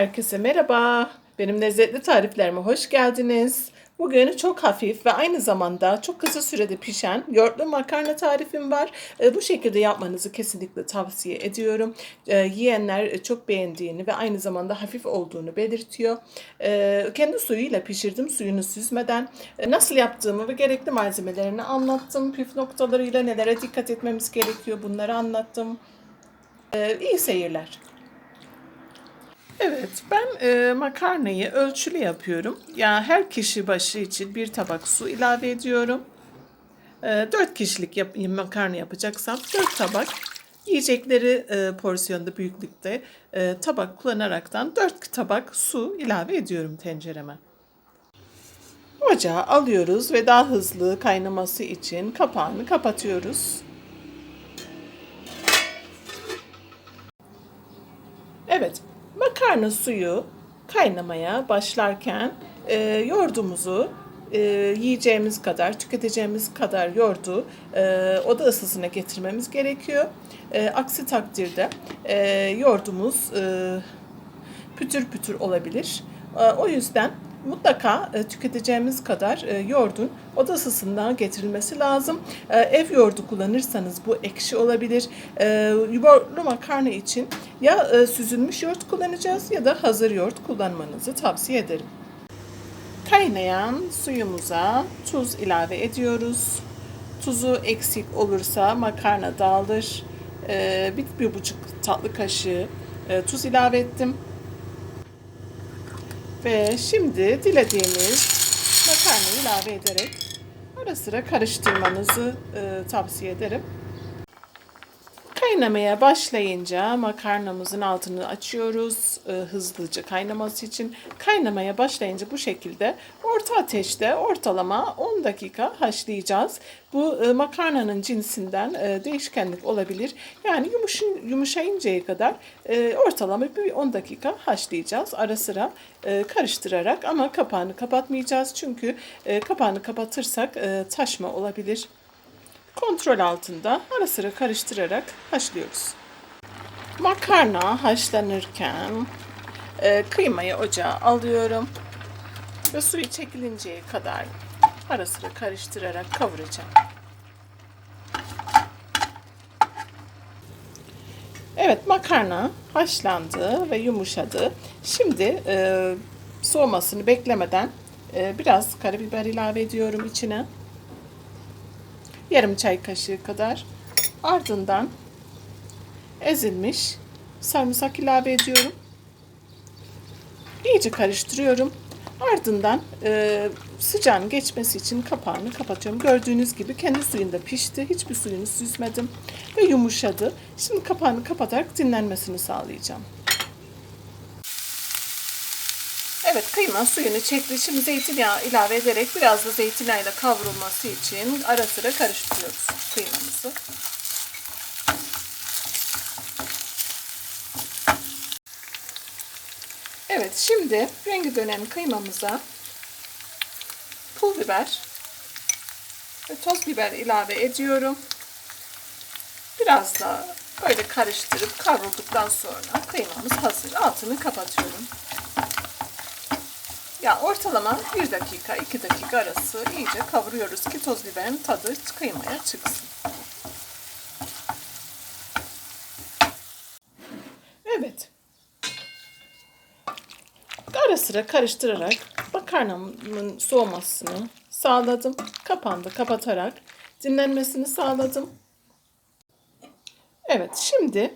Herkese merhaba. Benim lezzetli tariflerime hoş geldiniz. Bugün çok hafif ve aynı zamanda çok kısa sürede pişen yoğurtlu makarna tarifim var. E, Bu şekilde yapmanızı kesinlikle tavsiye ediyorum. E, Yiyenler çok beğendiğini ve aynı zamanda hafif olduğunu belirtiyor. E, Kendi suyuyla pişirdim, suyunu süzmeden. E, Nasıl yaptığımı ve gerekli malzemelerini anlattım. Püf noktalarıyla nelere dikkat etmemiz gerekiyor bunları anlattım. E, İyi seyirler. Evet, ben e, makarnayı ölçülü yapıyorum. Yani her kişi başı için bir tabak su ilave ediyorum. E, 4 kişilik yap- makarna yapacaksam 4 tabak yiyecekleri e, porsiyonda büyüklükte e, tabak kullanaraktan 4 tabak su ilave ediyorum tencereme. Ocağı alıyoruz ve daha hızlı kaynaması için kapağını kapatıyoruz. Evet, makarna suyu kaynamaya başlarken e, yoğurdumuzu e, yiyeceğimiz kadar, tüketeceğimiz kadar yoğurdu e, oda ısısına getirmemiz gerekiyor. E, aksi takdirde e, yoğurdumuz e, pütür pütür olabilir. E, O yüzden mutlaka e, tüketeceğimiz kadar e, yoğurdun oda ısısından getirilmesi lazım. E, Ev yoğurdu kullanırsanız bu ekşi olabilir. E, Yoğurtlu makarna için ya süzülmüş yoğurt kullanacağız ya da hazır yoğurt kullanmanızı tavsiye ederim. Kaynayan suyumuza tuz ilave ediyoruz. Tuzu eksik olursa makarna dağılır. Bir, bir buçuk tatlı kaşığı tuz ilave ettim. Ve şimdi dilediğimiz makarnayı ilave ederek ara sıra karıştırmanızı e, tavsiye ederim. Kaynamaya başlayınca makarnamızın altını açıyoruz e, hızlıca kaynaması için. Kaynamaya başlayınca bu şekilde orta ateşte ortalama 10 dakika haşlayacağız. Bu e, makarnanın cinsinden e, değişkenlik olabilir. Yani yumuşun, yumuşayıncaya kadar e, ortalama bir 10 dakika haşlayacağız. Ara sıra e, karıştırarak ama kapağını kapatmayacağız. Çünkü e, kapağını kapatırsak e, taşma olabilir kontrol altında ara sıra karıştırarak haşlıyoruz. Makarna haşlanırken e, kıymayı ocağa alıyorum ve suyu çekilinceye kadar ara sıra karıştırarak kavuracağım. Evet makarna haşlandı ve yumuşadı. Şimdi e, soğumasını beklemeden e, biraz karabiber ilave ediyorum içine yarım çay kaşığı kadar. Ardından ezilmiş sarımsak ilave ediyorum. İyice karıştırıyorum. Ardından e, sıcağın geçmesi için kapağını kapatıyorum. Gördüğünüz gibi kendi suyunda pişti. Hiçbir suyunu süzmedim ve yumuşadı. Şimdi kapağını kapatarak dinlenmesini sağlayacağım. Evet kıyma suyunu çekti. Şimdi zeytinyağı ilave ederek biraz da zeytinyağıyla kavrulması için ara sıra karıştırıyoruz kıymamızı. Evet şimdi rengi dönen kıymamıza pul biber ve toz biber ilave ediyorum. Biraz daha böyle karıştırıp kavrulduktan sonra kıymamız hazır. Altını kapatıyorum. Ya ortalama 1 dakika 2 dakika arası iyice kavuruyoruz ki toz biberin tadı kıymaya çıksın. Evet. Ara sıra karıştırarak makarnamın soğumasını sağladım. Kapağını kapatarak dinlenmesini sağladım. Evet şimdi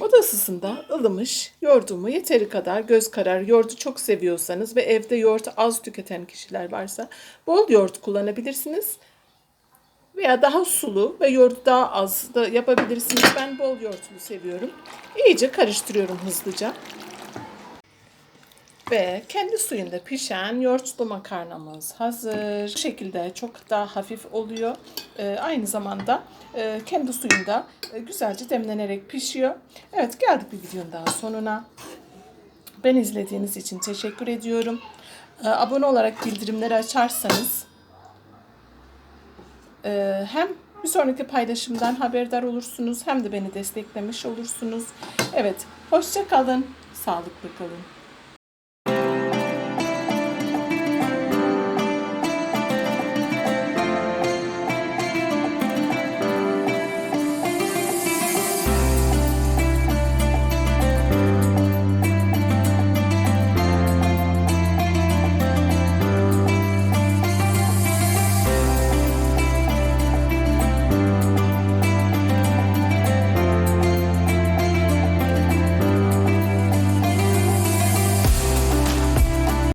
Oda ısısında ılımış yoğurdumu yeteri kadar göz karar yoğurdu çok seviyorsanız ve evde yoğurt az tüketen kişiler varsa bol yoğurt kullanabilirsiniz. Veya daha sulu ve yoğurdu daha az da yapabilirsiniz. Ben bol yoğurtlu seviyorum. İyice karıştırıyorum hızlıca. Ve kendi suyunda pişen yoğurtlu makarnamız hazır. Bu şekilde çok daha hafif oluyor. Ee, aynı zamanda e, kendi suyunda e, güzelce demlenerek pişiyor. Evet geldik bir videonun daha sonuna. Ben izlediğiniz için teşekkür ediyorum. Ee, abone olarak bildirimleri açarsanız e, hem bir sonraki paylaşımdan haberdar olursunuz hem de beni desteklemiş olursunuz. Evet, hoşça kalın. Sağlıklı kalın.